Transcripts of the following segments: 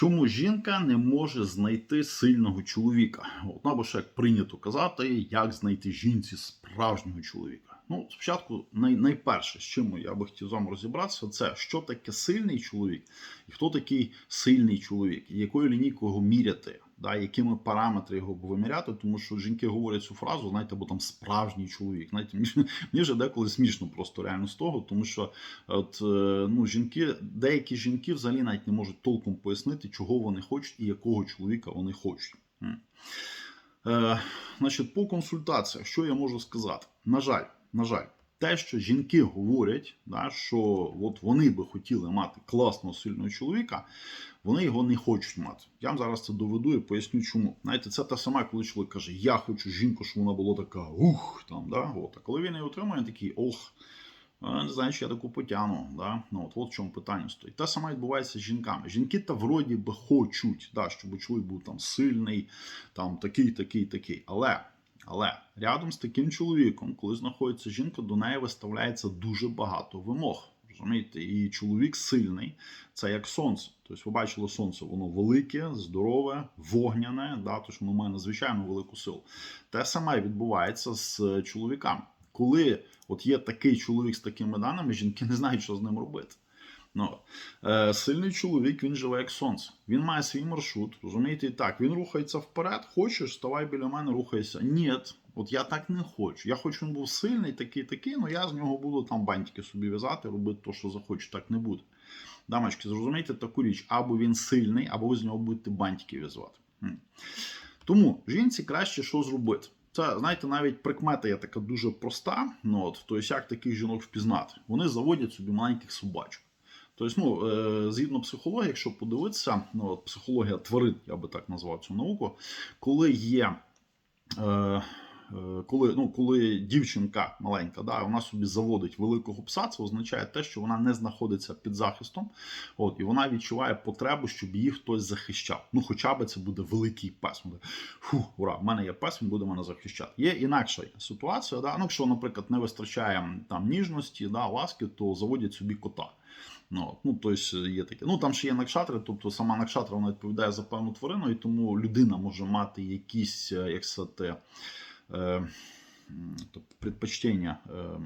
Чому жінка не може знайти сильного чоловіка? От, ну, або ще як прийнято казати, як знайти жінці справжнього чоловіка. Ну, спочатку, най, найперше, з чим я би хотів з вами розібратися, це що таке сильний чоловік, і хто такий сильний чоловік, якою лінійкою його міряти, да, якими параметри його виміряти, тому що жінки говорять цю фразу, знаєте, бо там справжній чоловік. Знаєте, мені, вже деколи смішно просто реально з того, тому що от, е, ну, жінки, деякі жінки взагалі навіть не можуть толком пояснити, чого вони хочуть і якого чоловіка вони хочуть. Е, значить, по консультаціях, що я можу сказати? На жаль, на жаль, те, що жінки говорять, да, що от вони би хотіли мати класного сильного чоловіка, вони його не хочуть мати. Я вам зараз це доведу і поясню, чому. Знаєте, це те саме, коли чоловік каже, я хочу жінку, щоб вона була така ух, там, да, от. А коли він її отримує, він такий ох. Не знаю, чи я таку потягну. Да? Ну, от, от в чому питання стоїть. Те саме відбувається з жінками. Жінки та вроді би хочуть, да, щоб чоловік був там сильний, там такий, такий, такий. Але, але рядом з таким чоловіком, коли знаходиться жінка, до неї виставляється дуже багато вимог. Розумієте, і чоловік сильний, це як сонце. Тобто, ви бачили сонце, воно велике, здорове, вогняне, да, тобто воно має надзвичайно велику силу. Те саме відбувається з е, чоловіками. Коли от є такий чоловік з такими даними, жінки не знають, що з ним робити. Ну, е, сильний чоловік, він живе як сонце. Він має свій маршрут, розумієте, і так, він рухається вперед, хочеш, ставай біля мене, рухайся. Ні, от я так не хочу. Я хочу, він був сильний, такий, такий, але я з нього буду там бантики собі в'язати, робити те, що захочу. Так не буде. Дамочки, зрозумійте таку річ, або він сильний, або ви з нього будете бантики в'язати. Тому жінці краще що зробити. Це, знаєте, навіть прикмета є така дуже проста. Ну, от, тобто, як таких жінок впізнати? Вони заводять собі маленьких собачок. Тобто, ну, е, згідно психології, якщо подивитися, ну, психологія тварин, я би так назвав цю науку, коли є. Е, коли, ну, коли дівчинка маленька, да, вона собі заводить великого пса, це означає те, що вона не знаходиться під захистом, от, і вона відчуває потребу, щоб її хтось захищав. Ну, хоча б це буде великий пес. Буде, ура, в мене є пес, він буде мене захищати. Є інакша ситуація. Да? Ну, якщо, наприклад, не вистачає там ніжності, да, ласки, то заводять собі кота. Ну, ну, тобто є таке. Ну там ще є накшатри, тобто сама накшатра вона відповідає за певну тварину, і тому людина може мати якісь, е, як сказати, предпочтення. Е,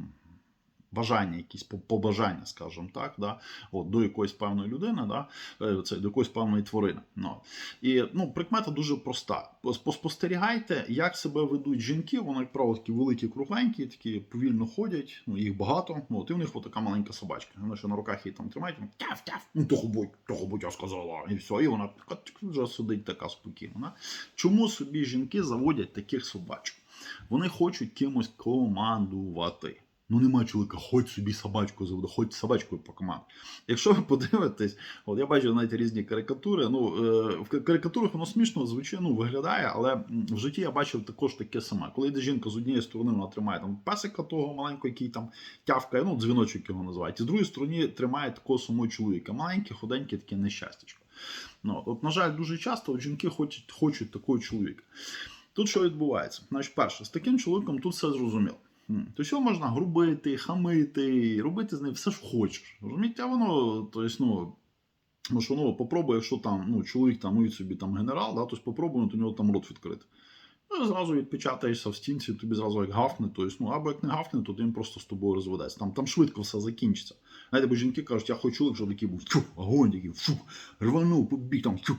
Бажання, якісь побажання, скажімо так, да, от, до якоїсь певної людини, да, е, це, до якоїсь певної тварини. Ну. І ну, прикмета дуже проста. Пос- Поспостерігайте, як себе ведуть жінки, вони, як правило, такі великі, кругленькі, такі повільно ходять, ну, їх багато, ну, от, і в них така маленька собачка. Вони ще на руках її там тримають, тяв, тяв, ну того будь, того будь, я сказала, і все, і вона вже сидить така спокійна. Чому собі жінки заводять таких собачок? Вони хочуть кимось командувати. Ну, немає чоловіка, хоч собі собачку заведу, хоч собачкою по команді. Якщо ви подивитесь, от я бачу знаєте, різні карикатури. Ну, е, в карикатурах воно смішно звичайно ну, виглядає, але в житті я бачив також таке саме. Коли йде жінка з однієї сторони, вона тримає там песика того маленького, який там тявкає, ну, дзвіночок його називають. І з другої сторони тримає такого самого чоловіка. Маленький, худенький, таке нещастячко. Ну, от, на жаль, дуже часто жінки хочуть, хочуть такого чоловіка. Тут що відбувається? Значить, перше, з таким чоловіком тут все зрозуміло. То що можна грубити, хамити, робити з ним все, що хочеш. Розумієте, воно, то есть, ну, ну, що ну, попробує, якщо там ну, чоловік там собі там генерал, да, то ну, у нього там рот відкрити. Ну, зразу відпечатаєшся в стінці, тобі зразу як гавкне, то ну, або як не гавкне, то він просто з тобою розведеться. Там, там швидко все закінчиться. Знаєте, бо жінки кажуть, я хочу щоб такий був тьфу, огонь такий, фу, рванув, побіг там, тьфу,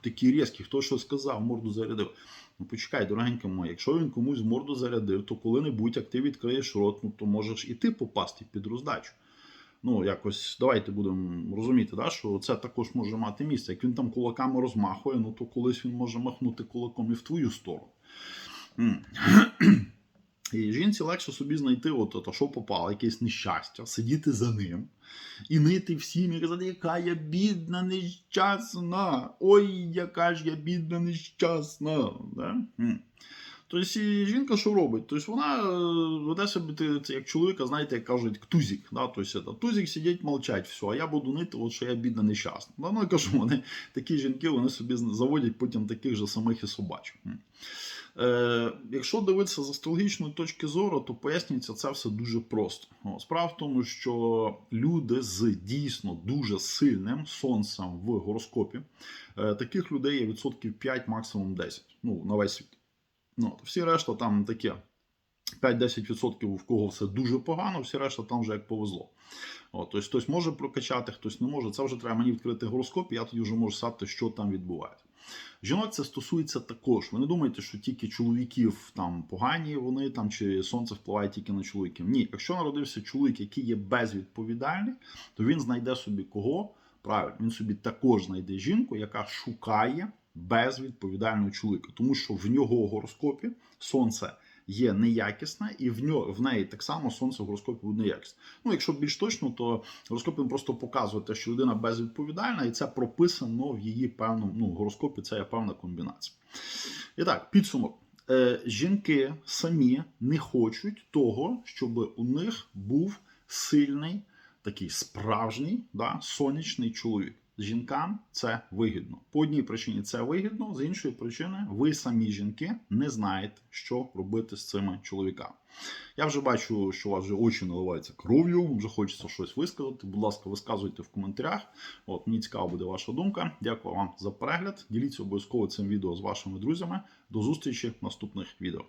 такий різкий, хто що сказав, морду зарядив. Ну почекай, дорогенька моя, якщо він комусь морду зарядив, то коли-небудь, як ти відкриєш рот, ну то можеш і ти попасти під роздачу. Ну, якось давайте будемо розуміти, да, що це також може мати місце. Як він там кулаками розмахує, ну то колись він може махнути кулаком і в твою сторону. І жінці легше собі знайти, от, от, що попало, якесь нещастя, сидіти за ним і нити всім і казати, яка я бідна, нещасна. Ой, яка ж я бідна, нещасна. Да? Тобто жінка що робить? Тобто вона е, веде себе як чоловіка, знаєте, як кажуть, тузик. Да? Тобто, тузик сидить, мовчать, все, а я буду нити, от, що я бідна нещасна. Да? Ну, я кажу, вони такі жінки вони собі заводять потім таких же самих і собачок. Е, якщо дивитися з астрологічної точки зору, то пояснюється це все дуже просто. Справа в тому, що люди з дійсно дуже сильним сонцем в гороскопі, е, таких людей є відсотків 5, максимум 10. Ну, на весь світ. Ну, всі решта там таке. 5-10% в кого все дуже погано, всі решта там вже як повезло. От, тобто хтось може прокачати, хтось не може. Це вже треба мені відкрити гороскоп, і я тоді вже можу сказати, що там відбувається. Жінок це стосується також. Ви не думаєте, що тільки чоловіків там погані, вони там чи сонце впливає тільки на чоловіків. Ні, якщо народився чоловік, який є безвідповідальний, то він знайде собі кого? Правильно, він собі також знайде жінку, яка шукає безвідповідального чоловіка, тому що в нього гороскопі сонце є неякісне, і в нього в неї так само сонце в гороскопі буде неякісне. Ну, якщо більш точно, то гороскоп він просто показує те, що людина безвідповідальна, і це прописано в її певному ну, гороскопі. Це є певна комбінація. І так, підсумок. Е, жінки самі не хочуть того, щоб у них був сильний, такий справжній, да, сонячний чоловік. Жінкам це вигідно. По одній причині це вигідно, з іншої причини, ви самі жінки не знаєте, що робити з цими чоловіками. Я вже бачу, що у вас вже очі наливаються кров'ю, вже хочеться щось висказати. Будь ласка, висказуйте в коментарях. От мені цікава буде ваша думка. Дякую вам за перегляд. Діліться обов'язково цим відео з вашими друзями. До зустрічі в наступних відео.